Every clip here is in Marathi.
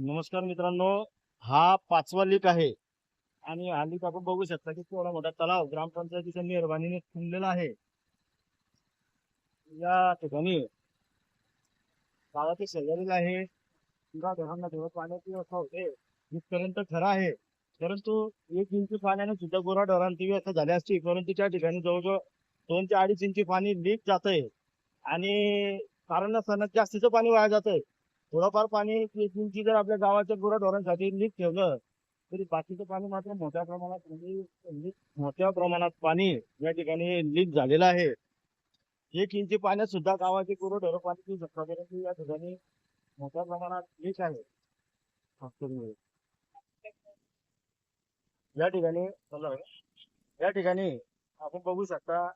नमस्कार मित्रांनो हा पाचवा लीक आहे. आणि हा लीक आपण बघू शकता की केवढा मोठा तलाव ग्रामपंचायतीच्या निर्वाणीने फुललेला आहे. या ठिकाणी गावाचे शेजारील आहे. किंवा घरांना जेव्हा पाण्याची व्यवस्था होते इथपर्यंत खरं आहे. परंतु एक इंची पाण्याने सुद्धा गुराढोरांची व्यवस्था झाली असती परंतु त्या ठिकाणी जवळजवळ दोन ते अडीच इंची पाणी लीक जात आहे आणि कारण नसताना जास्तीचं पाणी वाया जात आहे थोडंफार पाणी एक इंची जर आपल्या गावाच्या गुराढोरांसाठी लीक ठेवलं तरी बाकीचं पाणी मात्र मोठ्या प्रमाणात म्हणजे लीक मोठ्या प्रमाणात पाणी या ठिकाणी लीक झालेलं आहे. एक इंची पाण्यात सुद्धा गावाचे गुरढोरं पाणी पिऊ शकतात. परंतु या ठिकाणी मोठ्या प्रमाणात लीक आहे. या ठिकाणी या ठिकाणी आपण बघू शकता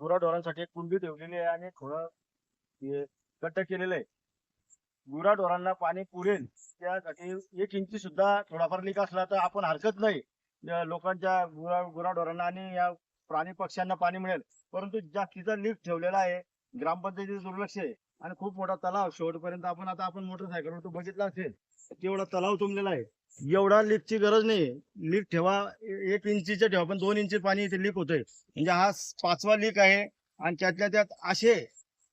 गुराढोरांसाठी कुंडी ठेवलेली आहे आणि थोडं हे केलेलं आहे. गुराढोरांना पाणी पुरेल. त्यासाठी एक इंची सुद्धा थोडाफार लीक असला तर आपण हरकत नाही. लोकांच्या गुरा गुराढोरांना आणि या प्राणी पक्ष्यांना पाणी मिळेल. परंतु जास्तीचा लीक ठेवलेला आहे. ग्रामपंचायतीचं दुर्लक्ष आहे. आणि खूप मोठा तलाव शेवटपर्यंत आपण आता आपण मोटरसायकलवर तो बघितला असेल तेवढा तलाव तुंबलेला आहे. एवढा लीकची गरज नाही. लीक ठेवा एक इंचीचे ठेवा पण दोन इंची पाणी इथे लीक होतंय. म्हणजे हा पाचवा लीक आहे. आणि त्यातल्या त्यात असे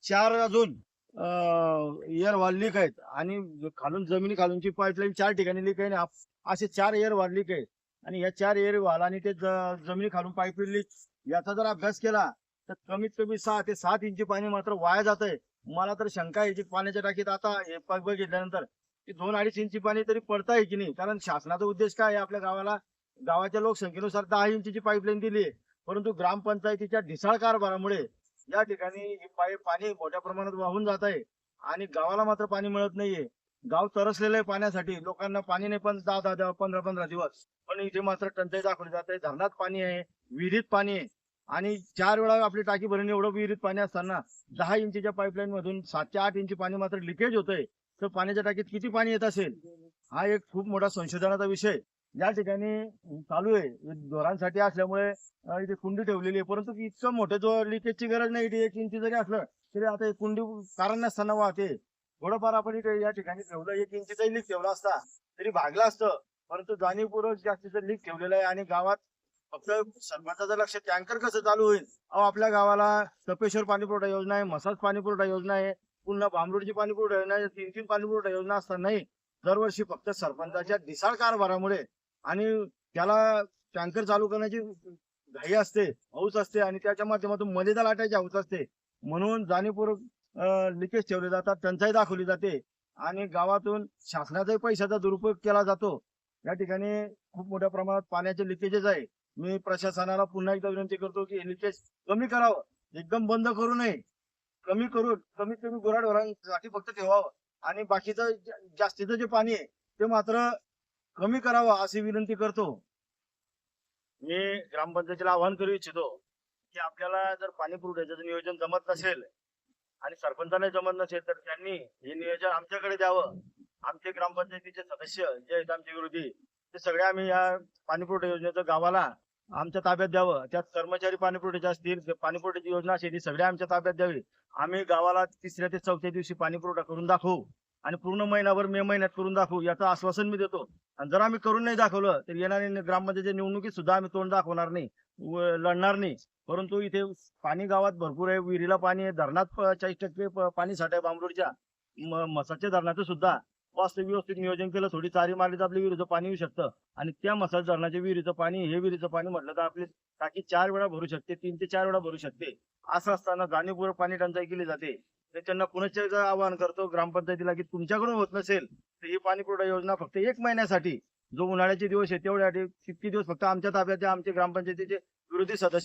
चार अजून एअर वॉल लीक आहेत. आणि खालून जमिनी खालूनची पाईपलाईन चार ठिकाणी लीक आहे असे चार एअर वॉल लीक आहेत. आणि या चार एअर वॉल आणि ते जमिनी खालून पाईपलाईन लीक याचा जर अभ्यास केला तर कमीत कमी सहा ते सात इंची पाणी मात्र वाया जात आहे मला तर शंका आहे की पाण्याच्या टाकीत आता हे पाईप बघितल्यानंतर की दोन अडीच इंची पाणी तरी पडता आहे की नाही? कारण शासनाचा उद्देश काय आहे? आपल्या गावाला गावाच्या लोकसंख्येनुसार दहा इंचीची पाईपलाईन दिली परंतु ग्रामपंचायतीच्या ढिसाळ कारभारामुळे या ठिकाणी पाणी मोठ्या प्रमाणात वाहून जात आहे आणि गावाला मात्र पाणी मिळत नाहीये. गाव तरसलेलं आहे पाण्यासाठी. लोकांना पाणी नाही पण दहा दहा दहा पंधरा पंधरा दिवस. पण इथे मात्र टंचाई दाखवली जाते. धरणात पाणी आहे विहिरीत पाणी आहे. आणि चार वेळा आपली टाकी भरून एवढं विहिरीत पाणी असताना दहा इंचीच्या पाईपलाईन मधून सात ते आठ इंची पाणी मात्र लिकेज होतंय. तर पाण्याच्या टाकीत किती पाणी येत असेल? हा एक खूप मोठा संशोधनाचा विषय या ठिकाणी चालू आहे. धोरांसाठी असल्यामुळे अं, इथे कुंडी ठेवलेली आहे. परंतु इतकं मोठं जो लिकेजची गरज नाही इथे. एक इंची जरी असलं तरी आता कुंडी कारण नसताना वाहते. थोडंफार आपण इथे या ठिकाणी ठेवलं. एक इंचीचाही लीक ठेवला असता तरी भागला असतं. परंतु जाणीवपूर्वक जास्तीचं लीक ठेवलेलं आहे. आणि गावात फक्त सरपंचाचं लक्ष टँकर कसं चालू होईल? अहो आपल्या गावाला तपेश्वर पाणी पुरवठा योजना आहे मसाज पाणी पुरवठा योजना आहे पुन्हा बांबरूडची पाणीपुरवठा योजना आहे तीन तीन पाणी पुरवठा योजना असतानाही दरवर्षी फक्त सरपंचाच्या दिसाळ कारभारामुळे आणि त्याला टँकर चालू करण्याची घाई असते हौस असते आणि त्याच्या माध्यमातून मलेदा लाटायची हौस असते. म्हणून जाणीवपूर्वक लिकेज ठेवले जातात टंचाई दाखवली जाते आणि गावातून शासनाचाही पैशाचा दुरुपयोग केला जातो. या ठिकाणी खूप मोठ्या प्रमाणात पाण्याचे लिकेजेस आहे. मी प्रशासनाला पुन्हा एकदा विनंती करतो की लिकेज कमी करावं. एकदम बंद करू नये. कमी करून कमीत कमी गुराढोरांसाठी फक्त ठेवावं. आणि बाकीचं जास्तीचं जे पाणी आहे ते मात्र कमी करावा अशी विनंती करतो. मी ग्रामपंचायतीला आवाहन करू इच्छितो की आपल्याला जर पाणी पुरवठ्याचं नियोजन जमत नसेल आणि सरपंचाला जमत नसेल तर त्यांनी हे नियोजन आमच्याकडे द्यावं. आमचे ग्रामपंचायतीचे सदस्य जे आहेत आमचे विरोधी ते सगळे आम्ही या पाणी पुरवठा योजनेचं गावाला आमच्या ताब्यात द्यावं. त्यात कर्मचारी पाणीपुरवठ्याचे असतील पाणीपुरवठ्याची योजना असेल ती सगळ्या आमच्या ताब्यात द्यावी. आम्ही गावाला तिसऱ्या ते चौथ्या दिवशी पाणी पुरवठा करून दाखवू. आणि पूर्ण महिनाभर मे महिन्यात करून दाखवू याचं आश्वासन मी देतो. आणि जर आम्ही करून नाही दाखवलं तर येणाऱ्या ग्रामपंचायतीच्या निवडणुकीत सुद्धा आम्ही तोंड दाखवणार नाही लढणार नाही. परंतु इथे पाणी गावात भरपूर आहे विहिरीला पाणी आहे धरणात चाळीस टक्के पाणी साठा आहे बांबरूडच्या. मसाच्या धरणाचं सुद्धा वास्तव व्यवस्थित नियोजन केलं थोडी चारी मारली तर आपल्या विहिरीचं पाणी येऊ शकतं. आणि त्या मसाज धरणाच्या विहिरीचं पाणी हे विहिरीचं पाणी म्हटलं तर आपली टाकी चार वेळा भरू शकते तीन ते चार वेळा भरू शकते. असं असताना जाणीवपूर्वक पाणी टंचाई केली जाते. तर त्यांना पुनश्च आवाहन करतो ग्रामपंचायतीला की तुमच्याकडून होत नसेल तर ही पाणी पुरवठा योजना फक्त एक महिन्यासाठी जो उन्हाळ्याचे दिवस आहे तेवढ्यासाठी किती दिवस फक्त आमच्या ताब्यात आमचे ग्रामपंचायतीचे विरोधी सदस्य